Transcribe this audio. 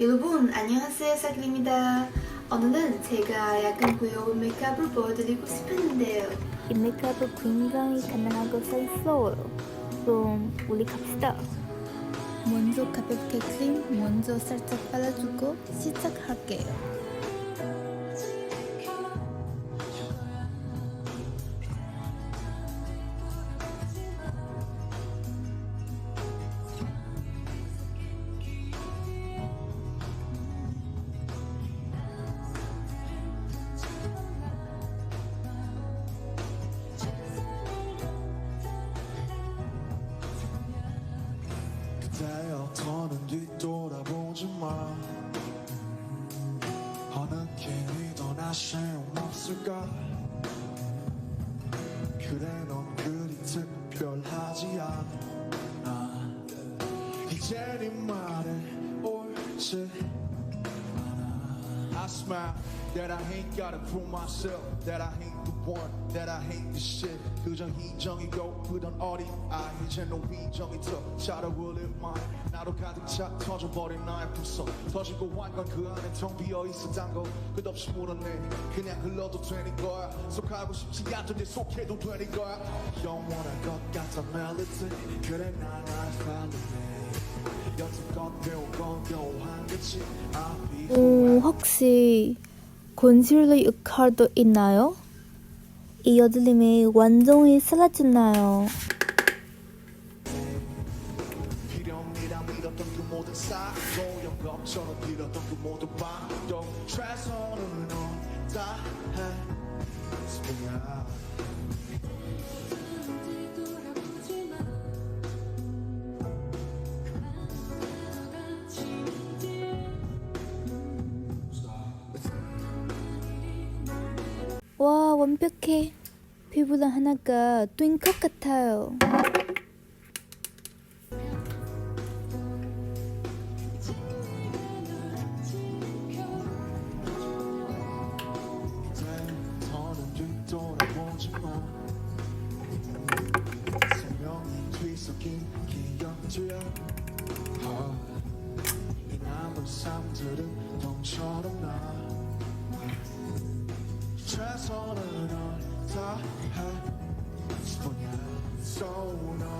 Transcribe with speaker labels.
Speaker 1: 여러분 안녕하세요 사길입니다. 오늘은 제가 약간 귀여운 메이크업을 보여드리고 싶었는데요.
Speaker 2: 이 메이크업은 굉장히 간단하고 셀스러워요. 그럼 우리 갑시다.
Speaker 1: 먼저 가볍게 크림 먼저 살짝 발라주고 시작할게요.
Speaker 3: 더는 뒤돌아보지 마. 어느 길이 더 나시없을까? 그래 넌 그리 특별하지 않아. 이제 네 말에 옳지 I smile that I ain't gotta prove myself. That I ain't the one, that I hate the shit. 그저 희정이고 그던 어린 아이 이제 너 위정이 더 자라올릴 말 나로 가득 차 터져버린 나의 품속 터지고 완건 그 안에 텅 비어있었단 거 끝없이 물었네 그냥 흘러도 되는 거야. 속하고 싶지 않던데 속해도 되는 거야. 영원할 것 같아 멜로디 그래 난날 팔로네. 여태껏 배운 건 거지 I'll be
Speaker 2: 오, 혹시 건실러 역할도 있나요? 이 여드름이 완전히
Speaker 3: 믿었던 그 모든 사고 영겁처럼 빌었던 그 모든 밤
Speaker 2: 완벽해. 피부랑 하나가 뜬 것 같아요.
Speaker 3: 남은 삶들은 너처럼 나 최선을 다해 스포냐 So no,